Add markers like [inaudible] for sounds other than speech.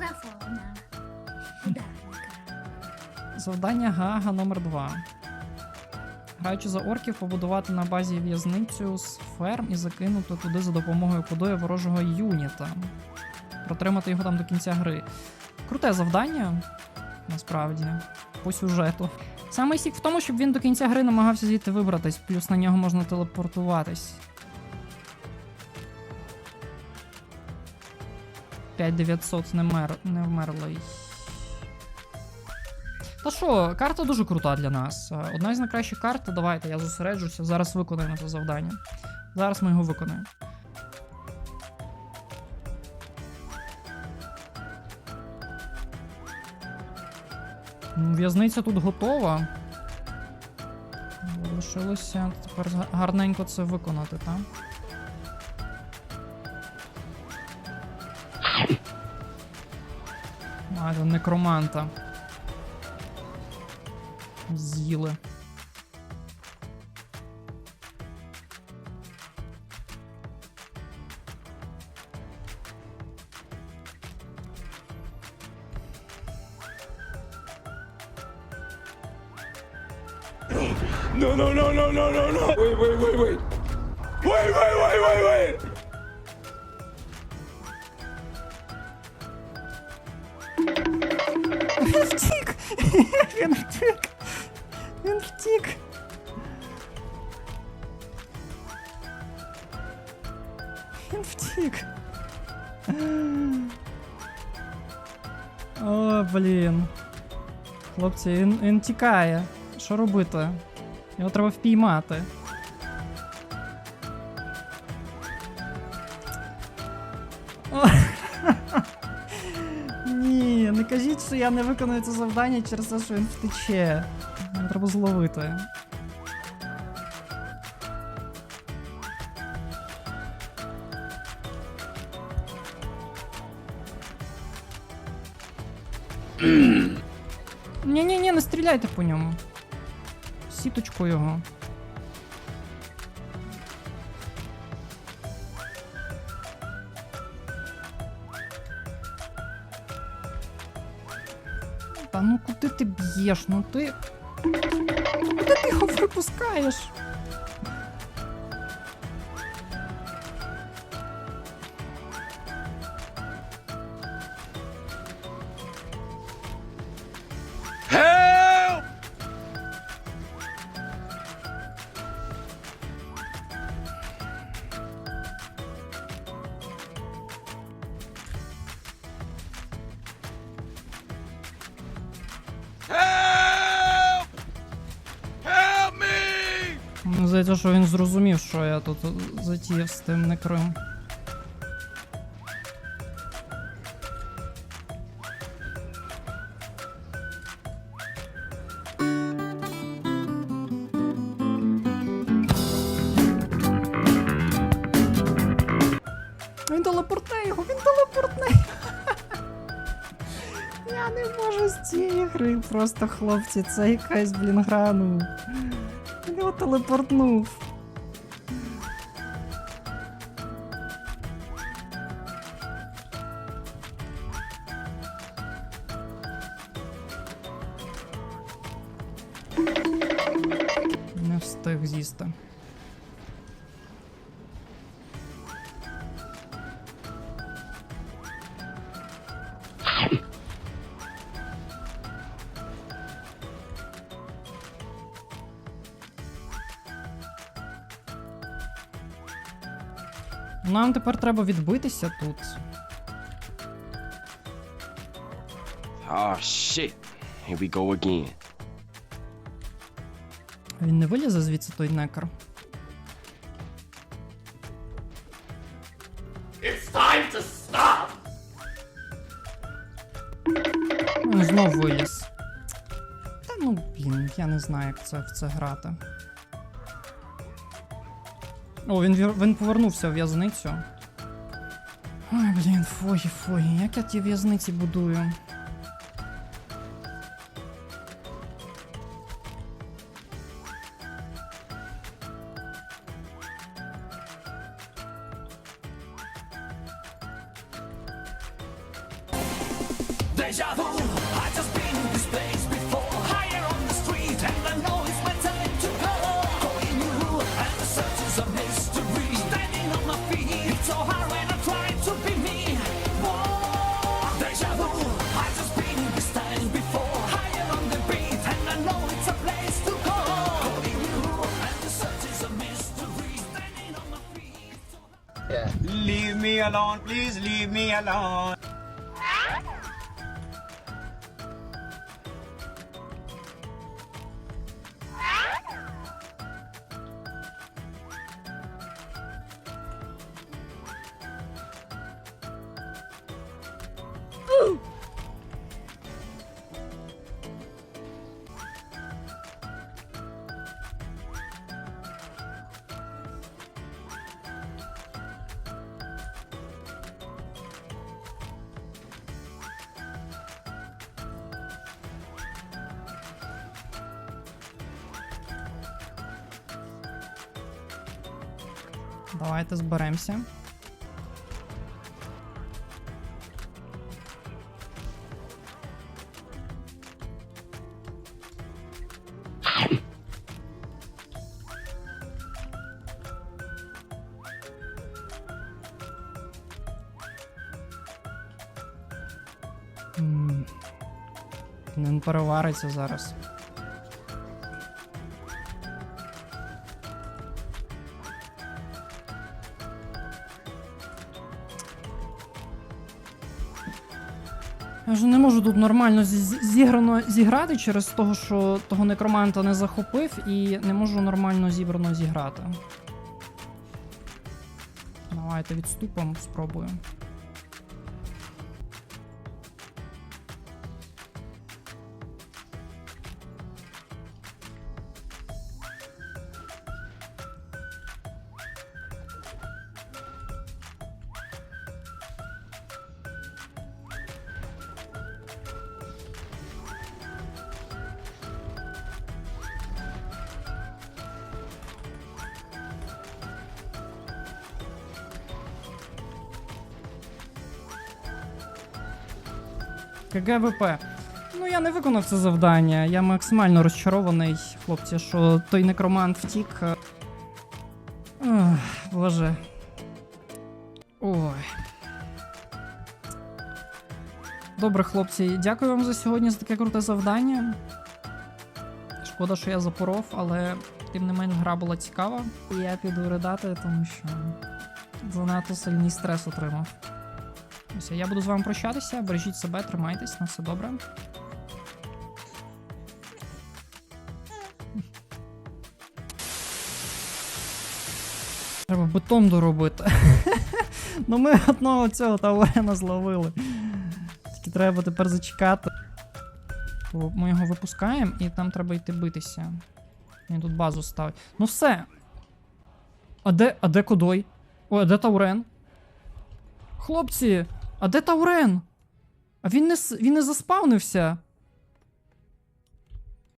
мікрофона. Завдання Гага номер 2 Граючи за орків, побудувати на базі в'язницю з ферм і закинути туди за допомогою кодою ворожого юніта. Протримати його там до кінця гри. Круте завдання, насправді, по сюжету. Саме сік в тому, щоб він до кінця гри намагався звідти вибратись, плюс на нього можна телепортуватись. 5900 не, мер... не вмерлий. Та що, карта дуже крута для нас. Е, Одна із найкращих карт. Давайте, я зосереджуся. Зараз виконаємо це завдання. Зараз ми його виконаємо. В'язниця тут готова. Лишилося тепер гарненько це виконати, так? А, це некроманта. З'їли. No, no, no, no, no, no, no. Wait, wait, wait, wait. Wait, wait, wait, wait, wait. Він втік! Він втік! Він втік! О, блін. Хлопці, він, він тікає. Що робити? Його треба впіймати. Кажіть, що я не виконую це завдання через те, що він втече. Його треба зловити. Ні-ні-ні, не стріляйте по ньому. Сіточку його. Та ну куди ти б'єш? Ну ти. Куди ти його випускаєш? Здається, що він зрозумів, що я тут затіяв з тим некрим. Він телепортне його, він телепортне. Я не можу з цієї гри просто, хлопці, це якась, блін, гра, ну. Його телепортнув. Не встиг з'їсти. Нам тепер треба відбитися тут. Oh shit. Here we go again. Він не вилізе звідси той некр. It's time to stop! Знов виліз. Та ну, блін, я не знаю, як це в це грати. О, він, він повернувся в в'язницю. Ой, блін, фої, фої, як я ті в'язниці будую. Deja vu, I just been alone, please leave me alone. Давайте зберемося. Не перевариться зараз. Я вже не можу тут нормально зіграно зіграти через того, що того некроманта не захопив, і не можу нормально зібрано зіграти. Давайте відступом спробую. КГВП. Ну, я не виконав це завдання. Я максимально розчарований, хлопці, що той некромант втік. Ох, боже. Ой. Добре, хлопці, дякую вам за сьогодні за таке круте завдання. Шкода, що я запоров, але тим не менш гра була цікава. І я піду ридати, тому що занадто сильний стрес отримав. Ось, я буду з вами прощатися. Бережіть себе, тримайтесь, на все добре. Треба бетон доробити. [laughs] ну ми одного цього Таурена зловили. Тільки треба тепер зачекати. Ми його випускаємо і там треба йти битися. Він тут базу ставить. Ну все. А де, а де Кодой? Ой, а де Таурен? Хлопці, а де Таурен? А він не, він не заспавнився.